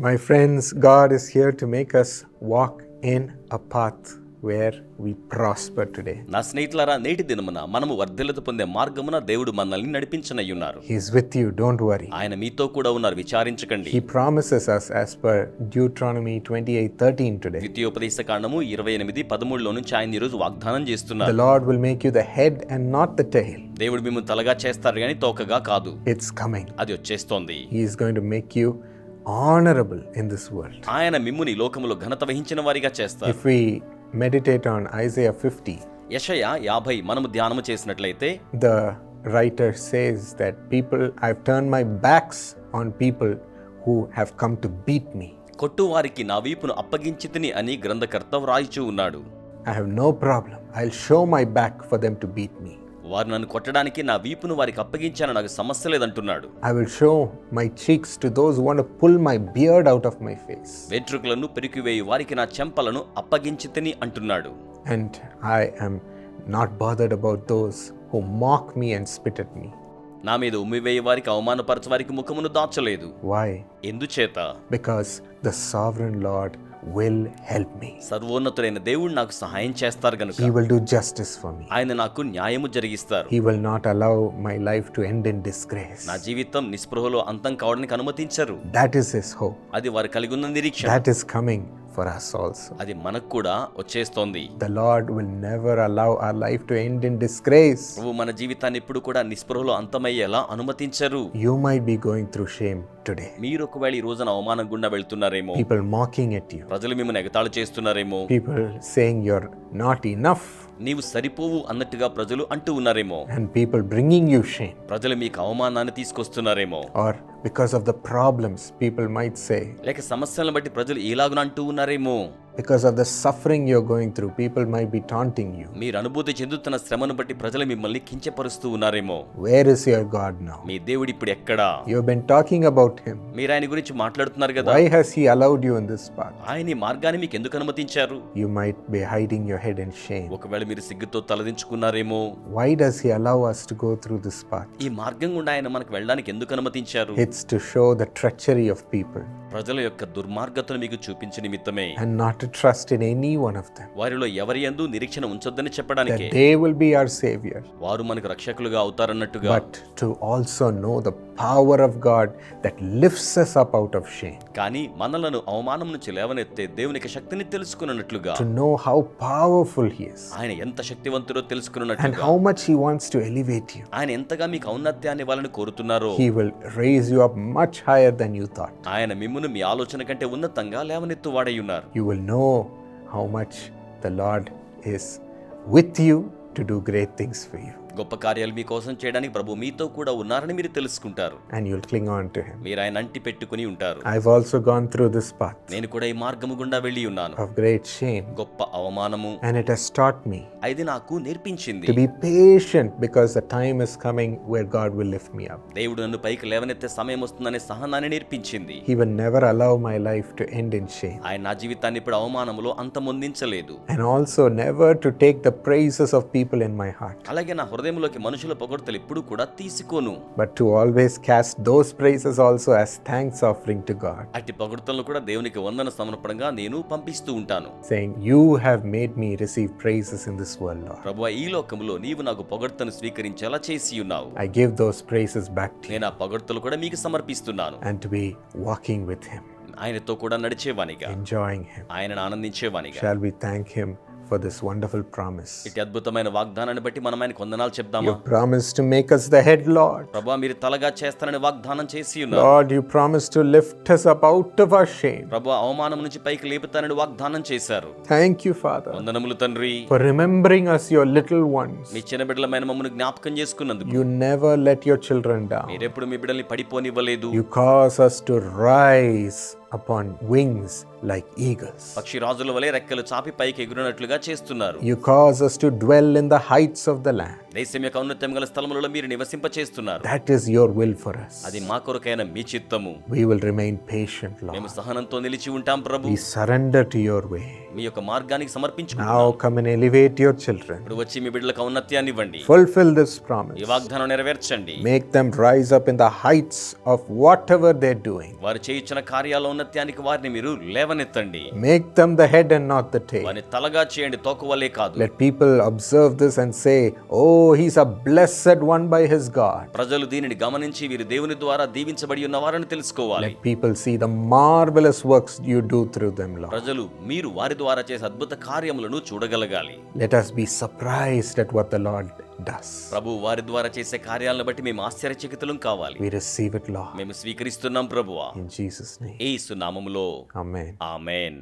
My friends, God is here to make us walk in a path where we prosper today. నా స్నేహితులారా నేటి దినమున మనము వర్ధిల్లత పొందే మార్గమున దేవుడు మనల్ని నడిపించనయ్యున్నారు He's with you, don't worry. ఆయన మీతో కూడా ఉన్నారు విచారించకండి He promises us, as per Deuteronomy 28:13 today, ద్వితీయోపదేశ కాండము ఇరవై ఎనిమిది పదమూడులో నుంచి ఆయన ఈరోజు వాగ్దానం the చేస్తున్నారు Lord will make you the head and not the tail. దేవుడు మిమ్మల్ని తలగా చేస్తారు కానీ తోకగా కాదు It's coming. అది వచ్చేస్తోంది He is going to make you honourable in this world ఆయన మిమ్ముని లోకములో ఘనత వహించిన వారిగా చేస్తారు. If we meditate on Isaiah 50 యెషయ 50 మనము ధ్యానం చేసినట్లయితే the writer says that people I have turn my backs on people who have come to beat me కొట్టు వారికి నా వీపును అప్పగించితిని అని గ్రంథకర్త వ్రాయిచూ ఉన్నాడు. I have no problem I will show my back for them to beat me వారు నన్ను కొట్టడానికి నా వీపును వారికి అప్పగించాను నాకు సమస్య లేదంటున్నాడు. I will show my cheeks to those want pull my beard out of my face వెంట్రుకలను పెరికివేయి వారికి నా చెంపలను అప్పగించి తిని అంటున్నాడు. And I am not bothered about those who mock me and spit at me నా మీద ఉమ్మివేయి వారికి అవమానపరచ వారికి ముఖమును దాచలేదు. వై ఎందుచేత? Because the sovereign Lord will help me. సర్వోన్నతుడైన దేవుడు నాకు సహాయం చేస్తారు గనుక He will do justice for me. ఆయన నాకు న్యాయము జరిగిస్తారు He will not allow my life to end in disgrace. నా జీవితం నిస్పృహలో అంతం కావడానికి అనుమతించరు That is His hope. అది వారు కలిగి ఉన్న నిరీక్షణ That is coming for us also. అది మనకు కూడా వచ్చేస్తోంది The Lord will never allow our life to end in disgrace. ప్రభు మన జీవితాన్ని ఎప్పుడు కూడా నిస్పృహలో అంతమయ్యేలా అనుమతించరు You might be going through shame today. మీరు ఒకవేళ ఈ రోజున అవమానం గుండా వెళ్తున్నారేమో People mocking at you. ప్రజలు మిమ్మల్ని ఎగతాళి చేస్తున్నారేమో People saying you're not enough. నీవు సరిపోవు అన్నట్టుగా ప్రజలు అంటూ ఉన్నారేమో. And people bringing you shame. ప్రజలు మీకు అవమానాన్ని తీసుకొస్తున్నారేమో. Or because of the problems, people might say, లేక సమస్యలను బట్టి ప్రజలు ఇలాగున అంటూ ఉన్నారేమో. Because of the suffering you're going through, people might be taunting you. మీరు అనుభూతి చెందుతున్న శ్రమను బట్టి ప్రజలు మిమ్మల్ని కించపరుస్తూ ఉన్నారేమో Where is your God now? మీ దేవుడు ఇప్పుడు ఎక్కడా You've been talking about Him. మీరు ఆయన గురించి మాట్లాడుతున్నారు కదా Why has He allowed you in this path? ఆయన ఈ మార్గాన్ని మీకు ఎందుకు అనుమతించారు You might be hiding your head in shame. ఒకవేళ మీరు సిగ్గుతో తలదించుకున్నారేమో Why does He allow us to go through this path? ఈ మార్గం గుండా ఆయన మనకు వెళ్ళడానికి ఎందుకు అనుమతించారు It's to show the treachery of people ప్రజల యొక్క దుర్మార్గతను మీకు చూపించే నిమిత్తమే. And not to trust in any one of them. వారిలో ఎవరి యందు నిరీక్షణ ఉంచొద్దని చెప్పడానికే. That they will be our Savior, వారు మనకు రక్షకులుగా అవుతారన్నట్టుగా. But to also know the power of God that lifts us up out of shame. కానీ మనలను అవమానం నుంచి లేవనెత్తే దేవునికి శక్తిని తెలుసుకున్నట్లుగా to know how powerful he is ఆయన ఎంత శక్తివంతుడో తెలుసుకున్నట్లుగా and how much he wants to elevate you ఆయన ఎంతగా మీకు ఔన్నత్యాన్ని ఇవ్వాలని కోరుతున్నారో he will raise you up much higher than you thought ఆయన మిమ్మును మీ ఆలోచన కంటే ఉన్నతంగా లేవనెత్తు వాడై ఉన్నారు. You will know how much the Lord is with you to do great things for you గొప్ప కార్యాలు మీ కోసం చేయడానికి ప్రభు మీతో కూడా ఉన్నారని మీరు తెలుసుకుంటారు. అండ్ యుల్ క్లింగ్ ఆన్ మీరు ఆయన అంటి పెట్టుకుని ఉంటారు. I have also through this path నేను కూడా ఈ మార్గము గుండా వెళ్ళి ఉన్నాను. ఆఫ్ గ్రేట్ షేమ్ గొప్ప అవమానము. And it has taught me ఇది నాకు నేర్పించింది. To patient because the time is coming where God will lift me దేవుడు నన్ను పైకి లేవనెత్తే సమయం వస్తుందనే సహనాన్ని నేర్పించింది. He will allow my life to end in shame ఆయన నా జీవితాన్ని ఇప్పుడు అవమానములో అంతమొందించలేదు. And also never to take the praises of people in my heart అలాగే నా హృదయంలోకి మనుషుల పొగడతలు ఎప్పుడూ కూడా తీసుకోను. But to always cast those praises also as thanks offering to God అట్టి పొగడతలను కూడా దేవునికి వందన సమర్పణగా నేను పంపిస్తూ ఉంటాను. Saying you have made me receive praises in this world Lord ప్రభువా ఈ లోకములో నీవు నాకు పొగడ్తను స్వీకరించేలా చేసి ఉన్నావు. I give those praises back to నేను ఆ పొగడతలు కూడా మీకు సమర్పిస్తున్నాను. And to be walking with him ఆయనతో కూడా నడిచేవానిగా. ఎంజాయింగ్ హిమ్ ఆయనను ఆనందించేవానిగా. Shall we thank him for this wonderful promise? ఇటు అద్భుతమైన వాగ్దానాన్ని బట్టి మనం ఆయన కొందనాలు చెప్దామా You promised to make us the head, Lord. ప్రభా మీరు తలగా చేస్తానని వాగ్దానం చేసి ఉన్నారు Lord, you promised to lift us up out of our shame. ప్రభు అవమానం నుంచి పైకి లేపుతానని వాగ్దానం చేశారు Thank you, Father, వందనములు తండ్రి for remembering us, your little ones. మీ చిన్న బిడ్డలమైన మమ్మల్ని జ్ఞాపకం చేసుకున్నందుకు You never let your children down. మీరెప్పుడు మీ బిడ్డల్ని పడిపోనివ్వలేదు You cause us to rise upon wings like eagles. పక్షి రాజుల వలె రెక్కలు చాపి పైకి ఎగురినట్లుగా చేస్తున్నారు You cause us to dwell in the heights of the land. దేశం యొక్క ఔన్నత్యం గల స్థలములలో మీరు నివసింప చేస్తున్నారు That is your will for us. అది మా కొరకైన మీ చిత్తము We will remain patient, Lord. మేము సహనంతో నిలిచి ఉంటాం ప్రభు We surrender to your way. మీ యొక్క మార్గానికి సమర్పించుకుంటాం Now come and elevate your children. ఇప్పుడు వచ్చి మీ బిడ్డలకు ఔన్నత్యాన్ని ఇవ్వండి Fulfill this promise. ఈ వాగ్దానం నెరవేర్చండి Make them rise up in the heights of whatever they're doing. వారు చేయించిన కార్యాల్లో ఔన్నత్యానికి వారిని మీరు లేవనెత్తండి. Make them the head and not the tail వారిని తలగా చేయండి తోకవలే కాదు. Let people observe this and say oh he is a blessed one by his God ప్రజలు దీనిని గమనించి వీరు దేవుని ద్వారా దీవించబడి ఉన్నవారని తెలుసుకోవాలి. Let people see the marvellous works you do through them Lord ప్రజలు మీరు వారి ద్వారా చేసే అద్భుత కార్యములను చూడగలగాలి. Let us be surprised at what the Lord does. ప్రభు వారి ద్వారా చేసే కార్యాలను బట్టి మేము ఆశ్చర్యచకితులం కావాలి We receive it, Lord. మేము స్వీకరిస్తున్నాం ప్రభువా In Jesus' name. ఏసు నామములో Amen. ఆమెన్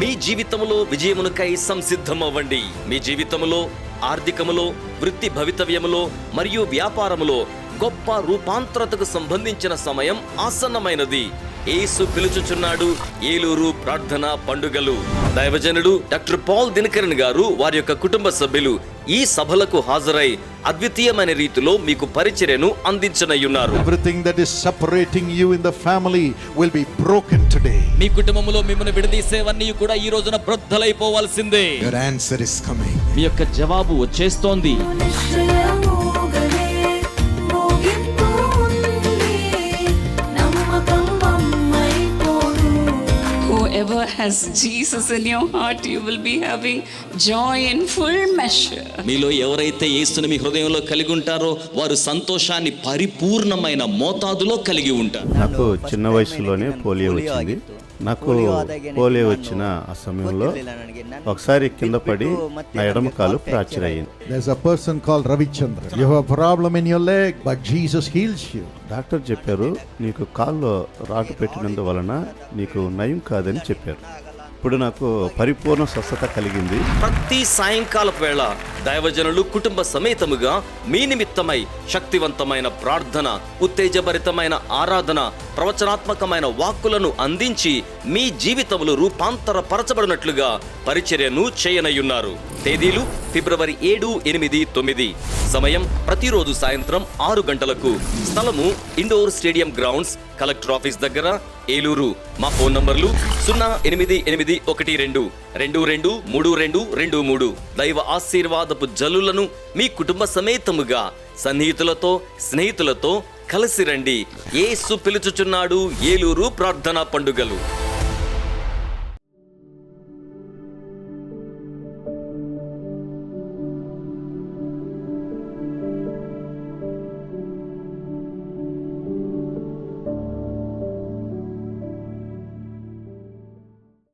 మీ జీవితములో విజయమునకై సంసిద్ధమవ్వండి మీ జీవితములో ఆర్థికములో వృత్తి భవితవ్యములో మరియు వ్యాపారములో గొప్ప రూపాంతరతకు సంబంధించిన సమయం ఆసన్నమైనది యేసు పిలుచుచున్నాడు ఏలూరు ప్రార్థన పండుగలు దైవజనుడు డాక్టర్ పాల్ దినకరన్ గారు వారి యొక్క కుటుంబ సభ్యులు ఈ సభలకు హాజరై అద్వితీయమైన రీతిలో మీకు పరిచర్యను అందించనయ్యున్నారు Everything that is separating you in the family will be broken today. మీ కుటుంబంలో మిమ్మల్ని విడదీసేవన్నీ కూడా ఈ రోజున బ్రద్దలైపోవాల్సిందే Your answer is coming. మీ యొక్క జవాబు వచ్చేస్తోంది has Jesus in your heart, you will be having joy in full measure. మీలో ఎవరైతే యేసుని మీ హృదయంలో కలిగి ఉంటారో వారు సంతోషాన్ని పరిపూర్ణమైన మోతాదులో కలిగి ఉంటారు నాకు చిన్న వయసులోనే పోలియో వచ్చింది నాకు పోలియో వచ్చిన ఆ సమయంలో ఒకసారి కింద పడి నా ఎడమ కాలు ఫ్రాక్చర్ అయ్యింది There's a person called Ravi Chandra. You have a problem in your leg, but Jesus heals you. Doctor చెప్పారు నీకు కాల్లో రాటు పెట్టినందువలన నీకు నయం కాదని చెప్పారు ఇప్పుడు నాకు పరిపూర్ణ స్వస్థత కలిగింది ప్రతి సాయంకాలపు వేళ దైవజనులు కుటుంబ సమేతముగా మీ నిమిత్తమై శక్తివంతమైన ప్రార్థన ఉత్తేజభరితమైన ఆరాధన ప్రవచనాత్మకమైన వాక్కులను అందించి మీ జీవితములు రూపాంతరపరచబడినట్లుగా పరిచర్యను చేయనయ్యున్నారు. తేదీలు ఫిబ్రవరి ఏడు ఎనిమిది తొమ్మిది. సమయం ప్రతిరోజు సాయంత్రం ఆరు గంటలకు. స్థలము indoor stadium grounds collector office దగ్గర ఏలూరు. మా ఫోన్ నంబర్లు సున్నా ఎనిమిది ఎనిమిది ఒకటి రెండు. రెండు రెండు మూడు రెండు రెండు మూడు. దైవ ఆశీర్వాదపు జలులను మీ కుటుంబ సమేతముగా సన్నిహితులతో స్నేహితులతో కలిసి రండి. ఏసు పిలుచుచున్నాడు ఏలూరు ప్రార్థనా పండుగలు.